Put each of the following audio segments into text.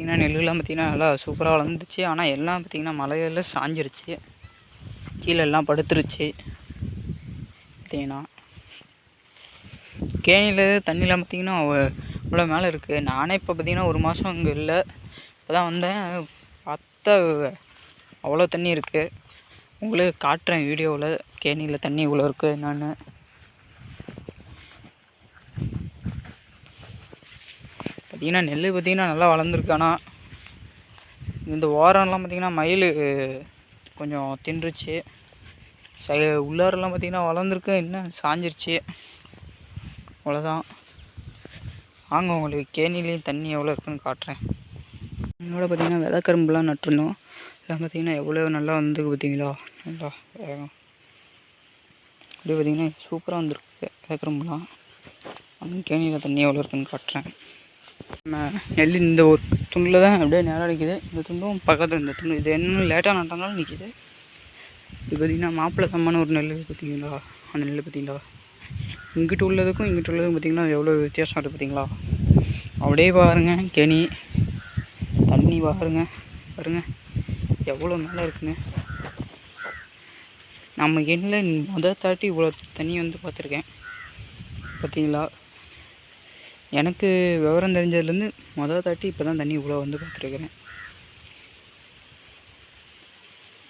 பார்த்திங்கன்னா நெல்லுலாம் பார்த்திங்கன்னா நல்லா சூப்பராக வளர்ந்துச்சு. ஆனால் எல்லாம் பார்த்தீங்கன்னா மழையில சாஞ்சிருச்சு. கீழே எல்லாம் படுத்துருச்சு. பார்த்திங்கன்னா கேணியில் தண்ணிலாம் பார்த்திங்கன்னா இவ்வளோ மேலே இருக்குது நானே இப்போ பார்த்திங்கன்னா ஒரு மாதம் அங்கே இல்லை. இப்போ தான் வந்தேன். பார்த்தா அவ்வளோ தண்ணி இருக்குது உங்களுக்கு காட்டுறேன் வீடியோவில் கேணியில் தண்ணி இவ்வளோ இருக்குது என்னென்னு. பார்த்திங்கன்னா நெல் பார்த்தீங்கன்னா நல்லா வளர்ந்துருக்கானா இந்த ஓரம்லாம் பார்த்திங்கன்னா மயில் கொஞ்சம் தின்றுச்சு. சை உள்ளாரெல்லாம் பார்த்தீங்கன்னா வளர்ந்துருக்கு. இன்னும் சாஞ்சிருச்சு. அவ்வளோதான் வாங்க உங்களுக்கு கேணிலையும் தண்ணி எவ்வளோ இருக்குன்னு காட்டுறேன். என்னோட பார்த்திங்கன்னா விதை கரும்புலாம் நட்டுருந்தோம். இதெல்லாம் பார்த்திங்கன்னா எவ்வளோ நல்லா வந்திருக்கு பார்த்திங்களா? நல்லா வேகம். அப்படியே பார்த்தீங்கன்னா சூப்பராக வந்திருக்கு விதை கரும்புலாம். அந்த கேணியில் தண்ணி எவ்வளோ இருக்குன்னு காட்டுறேன். நெல் இந்த ஒரு துண்டில் தான் அப்படியே நேரம் நிற்கிது இந்த துண்டும் பக்கத்தில் இந்த துண்டு இது என்ன லேட்டாக நட்டனாலும் நிற்கிது இது பார்த்தீங்கன்னா மாப்பிள்ளை சம்மான ஒரு நெல் பார்த்தீங்களா அந்த நெல் பார்த்தீங்களா இங்கிட்டு உள்ளதுக்கும் இங்கிட்டு உள்ளதுக்கும் பார்த்திங்கன்னா எவ்வளோ வித்தியாசம் இருக்குது பார்த்தீங்களா அப்படியே பாருங்கள் கெனி தண்ணி பாருங்க பாருங்க. எவ்வளோ நல்லா இருக்குன்னு. நம்ம எண்ணில் முதல் தாட்டி இவ்வளோ தண்ணி வந்து பார்த்துருக்கேன் பார்த்தீங்களா எனக்கு விவரம் தெரிஞ்சதுலேருந்து மொதல் தாட்டி இப்போ தான் தண்ணி இவ்வளோ வந்து பார்த்துருக்குறேன்.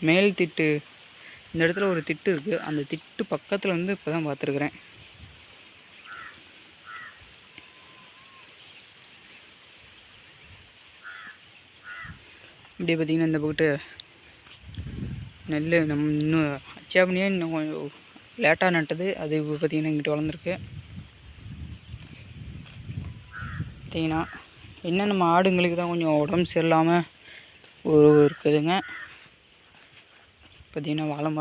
மேல் திட்டு இந்த இடத்துல ஒரு திட்டு இருக்குது அந்த திட்டு பக்கத்தில் வந்து இப்போ தான் பார்த்துருக்குறேன். இப்படி பார்த்தீங்கன்னா இந்த பக்கத்து நெல் நம்ம இன்னும் அச்சாபணியே இன்னும் கொஞ்சம் லேட்டாக நட்டது. அது இப்போ பார்த்தீங்கன்னா இங்கிட்டு வளர்ந்துருக்கு. பார்த்தீங்கன்னா என்ன நம்ம ஆடுங்களுக்கு தான் கொஞ்சம் உடம்பு சரியில்லாமல் இருக்குதுங்க. பார்த்தீங்கன்னா வாழை மரம்